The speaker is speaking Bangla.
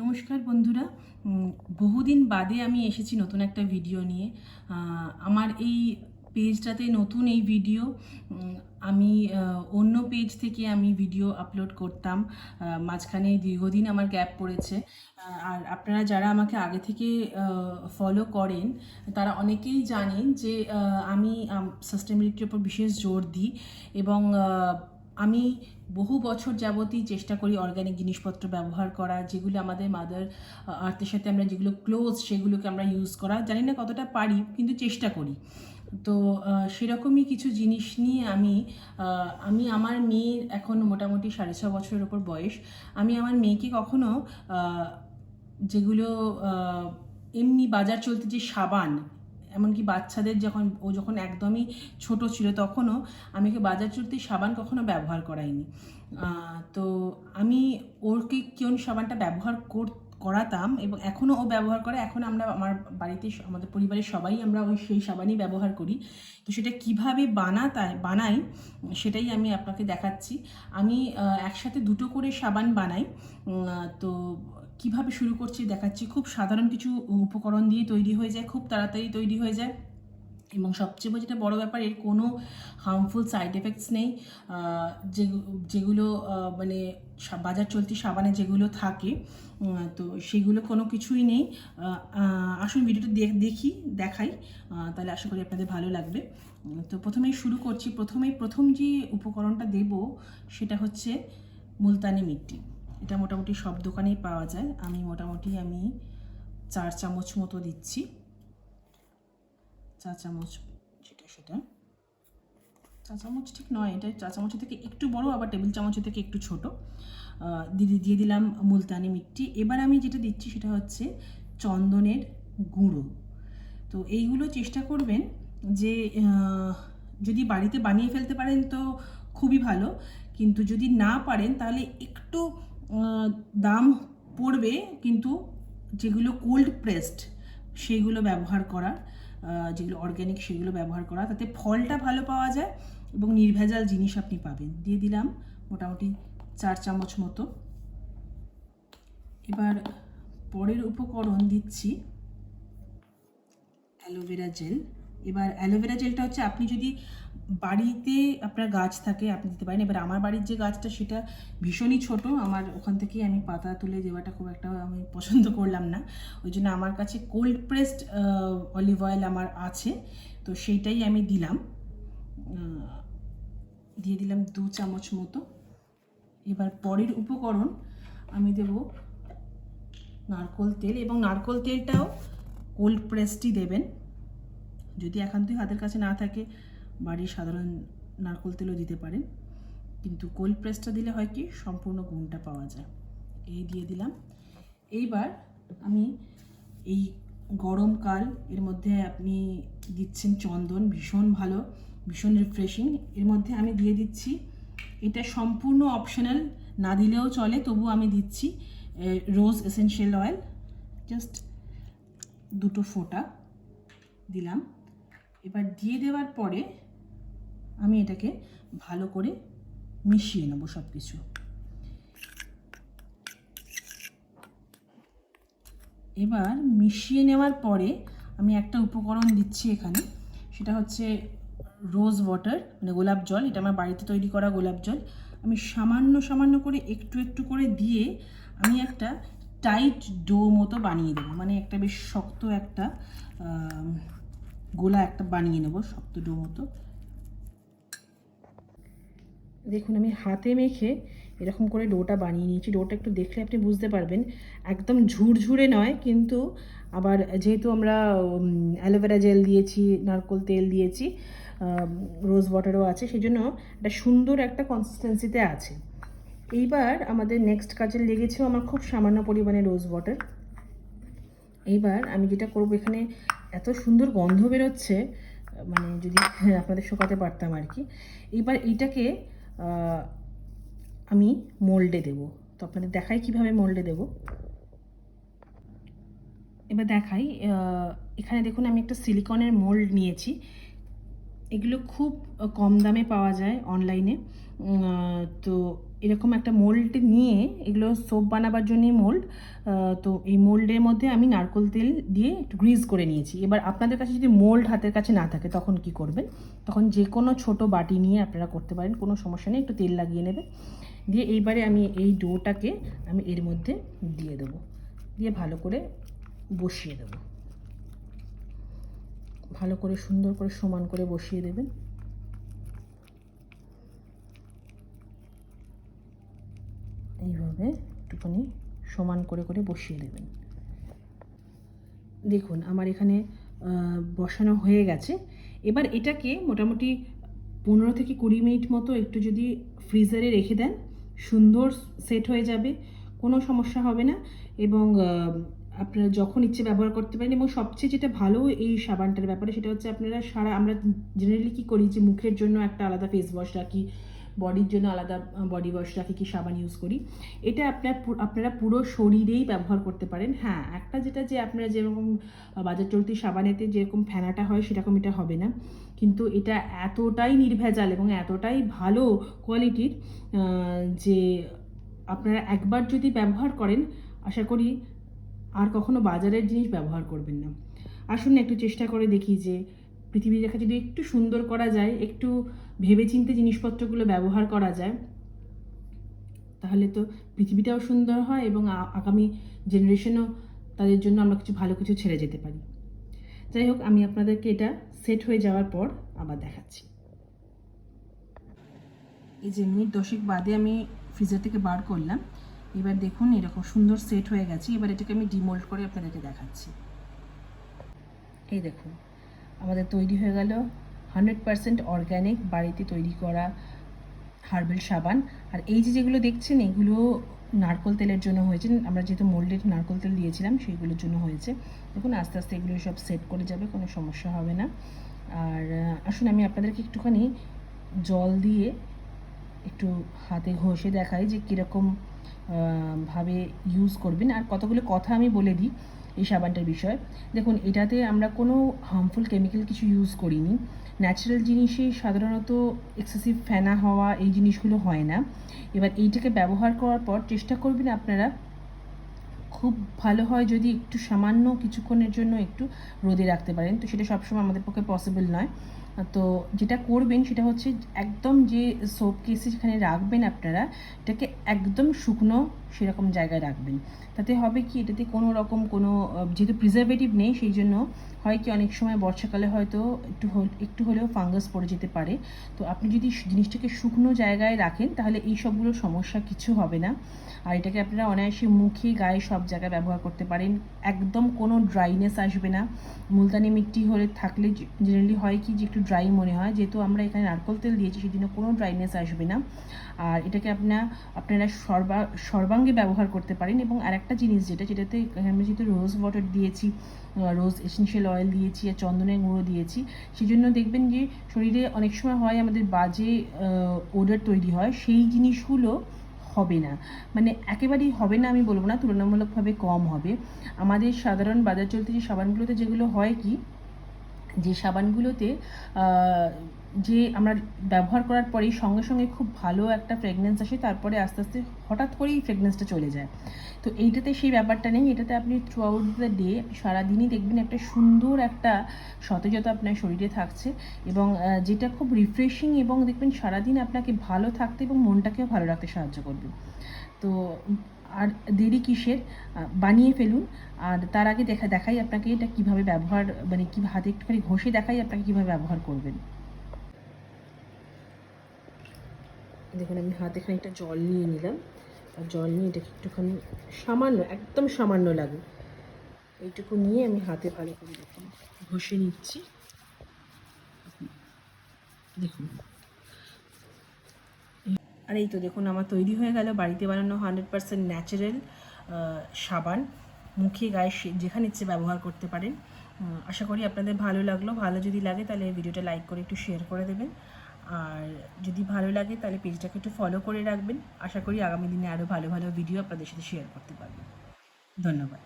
নমস্কার বন্ধুরা। বহুদিন বাদে আমি এসেছি নতুন একটা ভিডিও নিয়ে। আমার এই পেজটাতে নতুন এই ভিডিও আমি অন্য পেজ থেকে আমি ভিডিও আপলোড করতাম। মাঝখানে দীর্ঘদিন আমার গ্যাপ পড়েছে। আর আপনারা যারা আমাকে আগে থেকে ফলো করেন, তারা অনেকেই জানেন যে আমি সাস্টেনেবিলিটির উপর বিশেষ জোর দিই এবং আমি বহু বছর যাবতই চেষ্টা করি অর্গানিক জিনিসপত্র ব্যবহার করা, যেগুলো আমাদের মাদার আর্থের সাথে আমরা যেগুলো ক্লোজ সেগুলোকে আমরা ইউজ করা। জানি না কতটা পারি, কিন্তু চেষ্টা করি। তো সেরকমই কিছু জিনিস নিয়ে আমি আমি আমার মেয়ের এখন মোটামুটি সাড়ে ছ বছরের ওপর বয়স। আমি আমার মেয়েকে কখনো যেগুলো এমনি বাজার চলতে যে সাবান এমনকি বাচ্চাদের যখন, ও যখন একদমই ছোট ছিল তখনও আমি ওকে বাজার চলতে সাবান কখনো ব্যবহার করাইনি। তো আমি ওরকে কোন সাবানটা ব্যবহার কর, করাতাম এবং এখনও ও ব্যবহার করে। এখন আমরা আমার বাড়িতে আমাদের পরিবারের সবাই আমরা ওই সেই সাবানই ব্যবহার করি। তো সেটা কীভাবে বানাতায়, বানাই সেটাই আমি আপনাকে দেখাচ্ছি। আমি একসাথে দুটো করে সাবান বানাই। তো কীভাবে শুরু করছি দেখাচ্ছি। খুব সাধারণ কিছু উপকরণ দিয়ে তৈরি হয়ে যায়, খুব তাড়াতাড়ি তৈরি হয়ে যায়। এবং সবচেয়ে যেটা বড় ব্যাপার, এর কোনো হার্মফুল সাইড এফেক্টস নেই। যে, যেগুলো মানে বাজার চলতি সাবানে যেগুলো থাকে তো সেগুলো কোনো কিছুই নেই। আসুন ভিডিওটা দেখি, দেখাই। তাহলে আশা করি আপনাদের ভালো লাগবে। তো প্রথমেই শুরু করছি। প্রথমেই প্রথম যে উপকরণটা দেব, সেটা হচ্ছে মুলতানি মিট্টি। এটা মোটামুটি সব দোকানেই পাওয়া যায়। আমি মোটামুটি আমি চার চামচ মতো দিচ্ছি। চা চামচ যেটা সেটা। চা চামচ ঠিক নয় এটা চা চামচের থেকে একটু বড় আবার টেবিল চামচের থেকে একটু ছোট। আহ, দিয়ে দিলাম মুলতানি মিট্টি। এবার আমি যেটা দিচ্ছি সেটা হচ্ছে চন্দনের গুঁড়ো। তো এইগুলো চেষ্টা করবেন যে যদি বাড়িতে বানিয়ে ফেলতে পারেন তো খুবই ভালো। কিন্তু যদি না পারেন তাহলে একটু দাম পড়বে কিন্তু যেগুলো কোল্ড প্রেসড সেইগুলো ব্যবহার আহ, যেগুলো অর্গ্যানিক সেগুলো ব্যবহার করা তাতে ফলটা ভালো পাওয়া যায় এবং নির্ভেজাল জিনিস আপনি পাবেন। দিয়ে দিলাম মোটামুটি চার চামচ মতো। এবার পরের উপকরণ দিচ্ছি অ্যালোভেরা জেল। এবার অ্যালোভেরা জেলটা হচ্ছে আপনি যদি বাড়িতে আপনার গাছ থাকে, আপনি দিতে পারেন। এবার আমার বাড়ির যে গাছটা, সেটা ভীষণই ছোট। আমার ওখান থেকেই আমি পাতা তুলে দেওয়াটা খুব একটা আমি পছন্দ করলাম না। ওই জন্য আমার কাছে কোল্ড প্রেসড অলিভ অয়েল আমার আছে। তো সেইটাই আমি দিলাম। দিয়ে দিলাম দু চামচ মতো। এবার পরের উপকরণ আমি দেব নারকোল তেল। এবং নারকোল তেলটাও কোল্ড প্রেসডই দেবেন। যদি একান্তই হাতের কাছে না থাকে, বাড়ির সাধারণ নারকোল তেলও দিতে পারেন। কিন্তু কোল্ড প্রেসটা দিলে হয় কি, সম্পূর্ণ গুণটা পাওয়া যায়। এই দিয়ে দিলাম। এইবার আমি এই গরমকাল এর মধ্যে আপনি দিচ্ছেন চন্দন, ভীষণ ভালো, ভীষণ রিফ্রেশিং এর মধ্যে আমি দিয়ে দিচ্ছি, এটা সম্পূর্ণ অপশনাল না দিলেও চলে তবু আমি দিচ্ছি রোজ এসেনশিয়াল অয়েল জাস্ট দুটো ফোঁটা দিলাম। এবার দিয়ে দেওয়ার পরে আমি এটাকে ভালো করে মিশিয়ে নেব সব কিছু এবার মিশিয়ে নেওয়ার পরে আমি একটা উপকরণ দিচ্ছি এখানে, সেটা হচ্ছে রোজ ওয়াটার মানে গোলাপ জল, এটা আমার বাড়িতে তৈরি করা গোলাপ জল। আমি সামান্য সামান্য করে একটু একটু করে দিয়ে আমি একটা টাইট ডো মতো বানিয়ে দেবো মানে একটা বেশ শক্ত একটা গোলা একটা বানিয়ে নেব শক্ত ডো মতো। দেখুন, আমি হাতে মেখে এরকম করে ডোটা বানিয়ে নিয়েছি। ডোটা একটু দেখলে আপনি বুঝতে পারবেন। একদম ঝুরঝুরে নয়, কিন্তু আবার যেহেতু আমরা অ্যালোভেরা জেল দিয়েছি, নারকোল তেল দিয়েছি রোজ ওয়াটারও আছে সেই জন্য একটা সুন্দর একটা কনসিস্টেন্সিতে আছে। এইবার আমাদের নেক্সট কাজে লেগেছেও আমার খুব সামান্য পরিমাণে রোজ ওয়াটার এইবার আমি যেটা করব, এখানে এত সুন্দর গন্ধ বেরোচ্ছে মানে যদি আপনাদের শোকাতে পারতাম আর কি। এবার এটাকে আমি মোল্ডে দেব। তো আপনাদের দেখাই কীভাবে মোল্ডে দেব। এবার দেখাই এখানে দেখুন আমি একটা সিলিকনের মোল্ড নিয়েছি। এগুলো খুব কম দামে পাওয়া যায় অনলাইনে তো এরকম একটা মোল্ড নিয়ে এগুলো সোপ বানাবার জন্যই মোল্ড তো এই মোল্ডের মধ্যে আমি নারকোল তেল দিয়ে একটু গ্রিজ করে নিয়েছি। এবার আপনাদের কাছে যদি মোল্ড হাতের কাছে না থাকে, তখন কি করবেন? তখন যে কোনো ছোট বাটি নিয়ে আপনারা করতে পারেন, কোনো সমস্যা নেই, একটু তেল লাগিয়ে নেবে দিয়ে এইবারে আমি এই ডোটাকে আমি এর মধ্যে দিয়ে দেবো। দিয়ে ভালো করে বসিয়ে দেবো। ভালো করে সুন্দর করে সমান করে বসিয়ে দেবেন। এইভাবে একটুখানি সমান করে করে বসিয়ে দেবেন। দেখুন, আমার এখানে বসানো হয়ে গেছে। এবার এটাকে মোটামুটি পনেরো থেকে কুড়ি মিনিট মতো একটু যদি ফ্রিজারে রেখে দেন, সুন্দর সেট হয়ে যাবে, কোনো সমস্যা হবে না। এবং আপনারা যখন ইচ্ছে ব্যবহার করতে পারেন এবং সবচেয়ে যেটা ভালো এই সাবানটার ব্যাপারে সেটা হচ্ছে আপনারা সারা, আমরা জেনারেলি কী করি যে মুখের জন্য একটা আলাদা ফেস ওয়াশ রাখি বডির জন্য আলাদা বডি ওয়াশ রাখি, কি সাবান ইউজ করি। এটা আপনার আপনারা পুরো শরীরেই ব্যবহার করতে পারেন। হ্যাঁ একটা যেটা যে আপনারা যেরকম বাজার চলতি সাবানেতে যেরকম ফেনাটা হয় সেরকম এটা হবে না। কিন্তু এটা এতটাই নির্ভেজাল এবং এতটাই ভালো কোয়ালিটির যে আপনারা একবার যদি ব্যবহার করেন, আশা করি আর কখনো বাজারের জিনিস ব্যবহার করবেন না। আসুন একটু চেষ্টা করে দেখি যে পৃথিবী রেখা যদি একটু সুন্দর করা যায়, একটু ভেবেচিন্তে জিনিসপত্রগুলো ব্যবহার করা যায়, তাহলে তো পৃথিবীটাও সুন্দর হয় এবং আগামী জেনারেশনও তাদের জন্য আমরা কিছু ভালো কিছু ছেড়ে যেতে পারি। যাই হোক, আমি আপনাদেরকে এটা সেট হয়ে যাওয়ার পর আবার দেখাচ্ছি। এই যে মিনিট দশেক বাদে আমি ফ্রিজার থেকে বার করলাম। এবার দেখুন এরকম সুন্দর সেট হয়ে গেছে। এবার এটাকে আমি ডিমোল্ড করে আপনাদেরকে দেখাচ্ছি। এই দেখুন, আমাদের তৈরি হয়ে গেল। হান্ড্রেড পারসেন্ট অর্গ্যানিক বাড়িতে তৈরি করা হার্বাল সাবান। আর এই যে যেগুলো দেখছেন, এগুলো নারকোল তেলের জন্য হয়েছে। আমরা যেহেতু মোল্ডেড নারকোল তেল দিয়েছিলাম, সেইগুলোর জন্য হয়েছে। দেখুন, আস্তে আস্তে এগুলো সব সেট করে যাবে, কোনো সমস্যা হবে না। আর আসুন, আমি আপনাদেরকে একটুখানি জল দিয়ে একটু হাতে ঘষে দেখাই যে কীরকম ভাবে ইউজ করবেন। আর কতগুলো কথা আমি বলে দিই এই সাবানটার বিষয়ে। দেখুন, এটাতে আমরা কোনো হার্মফুল কেমিক্যাল কিছু ইউজ করিনি। ন্যাচারাল জিনিসে সাধারণত এক্সেসিভ ফেনা হওয়া এই জিনিসগুলো হয় না। এবার এইটাকে ব্যবহার করার পর চেষ্টা করবেন আপনারা খুব ভালো হয় যদি একটু সামান্য কিছুক্ষণের জন্য একটু রোদে রাখতে পারেন। তো সেটা সবসময় আমাদের পক্ষে পসিবল নয়। তো যেটা করবেন সেটা হচ্ছে একদম যে সোপ কেসে যেখানে রাখবেন আপনারা, এটাকে একদম শুকনো সেরকম জায়গায় রাখবেন। তাতে হবে কি, এটাতে কোনো রকম কোনো যেহেতু প্রিজারভেটিভ নেই, সেই জন্য হয় কি অনেক সময় বর্ষাকালে হয়তো একটু একটু হলেও ফাঙ্গাস পড়ে যেতে পারে। তো আপনি যদি জিনিসটাকে শুকনো জায়গায় রাখেন, তাহলে এই সবগুলো সমস্যা কিছু হবে না। আর এটাকে আপনারা অনায়াসে মুখে, গায়ে সব জায়গায় ব্যবহার করতে পারেন। একদম কোনো ড্রাইনেস আসবে না। মুলতানি মিট্টি হলে থাকলে জেনারেলি হয় কি যে একটু ড্রাই মনে হয়। যেহেতু আমরা এখানে নারকল তেল দিয়েছি সেই জন্য কোনো ড্রাইনেস আসবে না। আর এটাকে আপনার আপনারা সর্বা, সর্বাঙ্গে ব্যবহার করতে পারেন এবং আরেকটা জিনিস যেটা, যেটাতে আমি যেহেতু রোজ ওয়াটার দিয়েছি রোজ এসেনশিয়াল অয়েল দিয়েছি আর চন্দনের গুঁড়ো দিয়েছি সেই জন্য দেখবেন যে শরীরে অনেক সময় হয় আমাদের বাজে ওডার তৈরি হয়, সেই জিনিসগুলো হবে না। মানে একেবারেই হবে না আমি বলব না, তুলনামূলকভাবে কম হবে। আমাদের সাধারণ বাজার চলতে যে সাবানগুলোতে যেগুলো হয় কি যে সাবানগুলোতে যে আমরা ব্যবহার করার পরেই সঙ্গে সঙ্গে খুব ভালো একটা ফ্রেগনেন্স আসে, তারপরে আস্তে আস্তে হঠাৎ করেই ফ্রেগনেন্সটা চলে যায়। তো এইটাতে সেই ব্যাপারটা নেই, এটাতে আপনি থ্রু আউট দ্য ডে সারাদিনই দেখবেন একটা সুন্দর একটা সতেজতা আপনার শরীরে থাকছে এবং যেটা খুব রিফ্রেশিং এবং দেখবেন সারাদিন আপনাকে ভালো থাকতে এবং মনটাকেও ভালো রাখতে সাহায্য করবে। তো আর দেরি কিসের? বানিয়ে ফেলুন। আর তার আগে দেখা, দেখাই আপনাকে এটা কীভাবে ব্যবহার মানে কি হাতে একটুখানি ঘষে দেখাই আপনাকে কীভাবে ব্যবহার করবেন। দেখুন, আমি হাতে খানিকটা জল নিয়ে নিলাম। আর জল নিয়ে এটাকে একটুখানি সামান্য, একদম সামান্য লাগে। এইটুকু নিয়ে আমি হাতে ভালো করে দেখুন, ঘষে নিচ্ছি। দেখুন আর এই তো দেখুন, আমার তৈরি হয়ে গেল। বাড়িতে বানানো হান্ড্রেড পার্সেন্ট ন্যাচারাল সাবান। মুখে, গায়ে যেখানে ইচ্ছে ব্যবহার করতে পারেন। আশা করি আপনাদের ভালো লাগল। ভালো যদি লাগে তাহলে ভিডিওটা লাইক করে একটু শেয়ার করে দেবেন। আর যদি ভালো লাগে তাহলে পেজটাকে একটু ফলো করে রাখবেন। আশা করি আগামী দিনে আরও ভালো ভালো ভিডিও আপনাদের সাথে শেয়ার করতে পারবেন ধন্যবাদ।